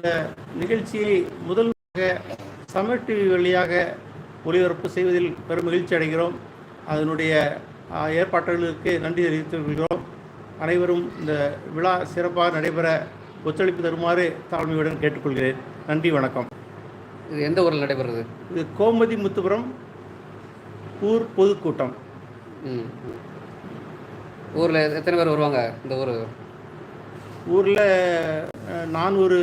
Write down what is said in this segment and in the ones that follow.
இந்த நிகழ்ச்சியை முதல்வராக சமர் டிவி வழியாக ஒளிபரப்பு செய்வதில் பெரும் மகிழ்ச்சி அடைகிறோம். அதனுடைய ஏற்பாட்டாளர்களுக்கு நன்றி தெரிவித்துக் கொள்கிறோம். அனைவரும் இந்த விழா சிறப்பாக நடைபெற ஒத்துழைப்பு தருமாறு தாழ்மையுடன் கேட்டுக்கொள்கிறேன். நன்றி வணக்கம். இது எந்த ஊரில் நடைபெறுது? இது கோமதி முத்துபுரம் ஊர் பொதுக்கூட்டம். ஊரில் எத்தனை பேர் வருவாங்க இந்த ஊர்? ஊரில் நானூறு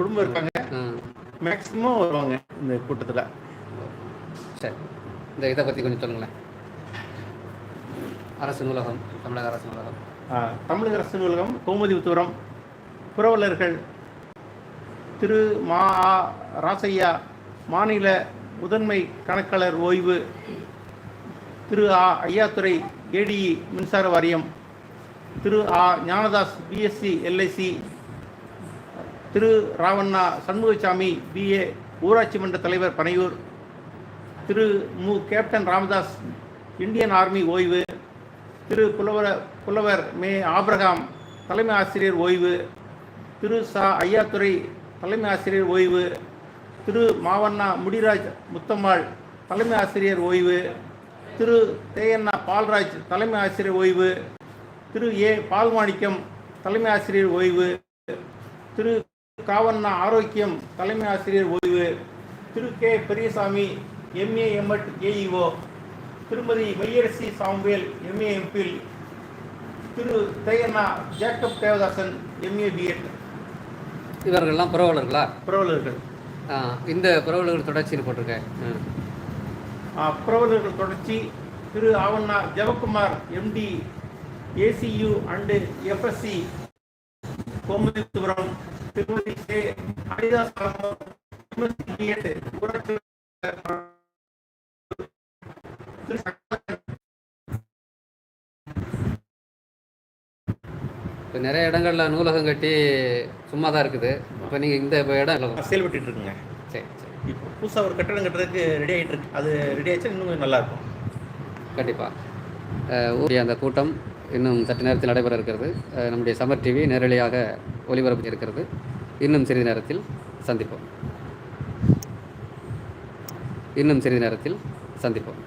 குடும்பம் இருக்காங்க. ம். மேக்சிமம் வருவாங்க இந்த கூட்டத்தில். சரி. இந்த இதை பற்றி கொஞ்சம் சொல்லுங்களேன். அரசு நூலகம் தமிழக அரசு நூலகம். தமிழக அரசு நூலகம் கோமதி உத்தூரம் புரவலர்கள் திரு மா. ராசையா மாநில முதன்மை கணக்காளர் ஓய்வு திரு ஆ ஐயாத்துறை ஏடிஇ மின்சார வாரியம் Thiru A Gnanadas BSc LIC Thiru Ravanna Shanmugasamy BA ஊராட்சி மன்ற தலைவர் பனையூர் திரு மு. கேப்டன் ராமதாஸ் இந்தியன் ஆர்மி ஓய்வு திரு புலவர புலவர் மே. ஆப்ரஹாம் தலைமை ஆசிரியர் ஓய்வு திரு சா. ஐயாத்துறை தலைமை ஆசிரியர் ஓய்வு திரு மாவண்ணா முடிராஜ் முத்தம்மாள் தலைமை ஆசிரியர் ஓய்வு திரு தேயண்ணா பால்ராஜ் தலைமை ஆசிரியர் ஓய்வு திரு ஏ. பால்மாணிக்கம் தலைமை ஆசிரியர் ஓய்வு திரு காவண்ணா ஆரோக்கியம் தலைமை ஆசிரியர் ஓய்வு. திரு K. Periyasamy MA MEd AEO திருமதி மையரசி சாமுவேல் எம்ஏ எம்பில் திரு Theyanna Jacob Devadasan MA BEd இவர்கள்லாம் புரவலர்களா? புரவலர்கள். இந்த புரவலர்கள் தொடர்ச்சின்னு போட்டிருக்கேன். புரவலர்கள் தொடர்ச்சி. திரு ஆவண்ணா Jayakumar MD ACU and FSC Gomathipuram. திருமதி கே ஹரிதாஸ் எம்எஸ்சி பிஎட் ஊராட்சி திரு இப்போ நிறைய இடங்கள்ல நூலகம் கட்டி சும்மா தான் இருக்குது. இப்போ நீங்கள் இந்த இடம் இல்லை. செயல்பட்டு இருக்குங்க சரி சரி. இப்போ புதுசாக ஒரு கட்டடம் கட்டுறதுக்கு ரெடி ஆகிட்டு இருக்கு அது ரெடி ஆயிடுச்சா இன்னும் கொஞ்சம் நல்லா இருக்கும் கண்டிப்பாக ஊரிய அந்த கூட்டம் இன்னும் சற்று நேரத்தில் நடைபெற இருக்கிறது. நம்முடைய சமர் டிவி நேரடியாக ஒளிபரப்பு இருக்கிறது. இன்னும் சிறிது நேரத்தில் சந்திப்போம். இன்னும் சிறிது நேரத்தில் சந்திப்போம்.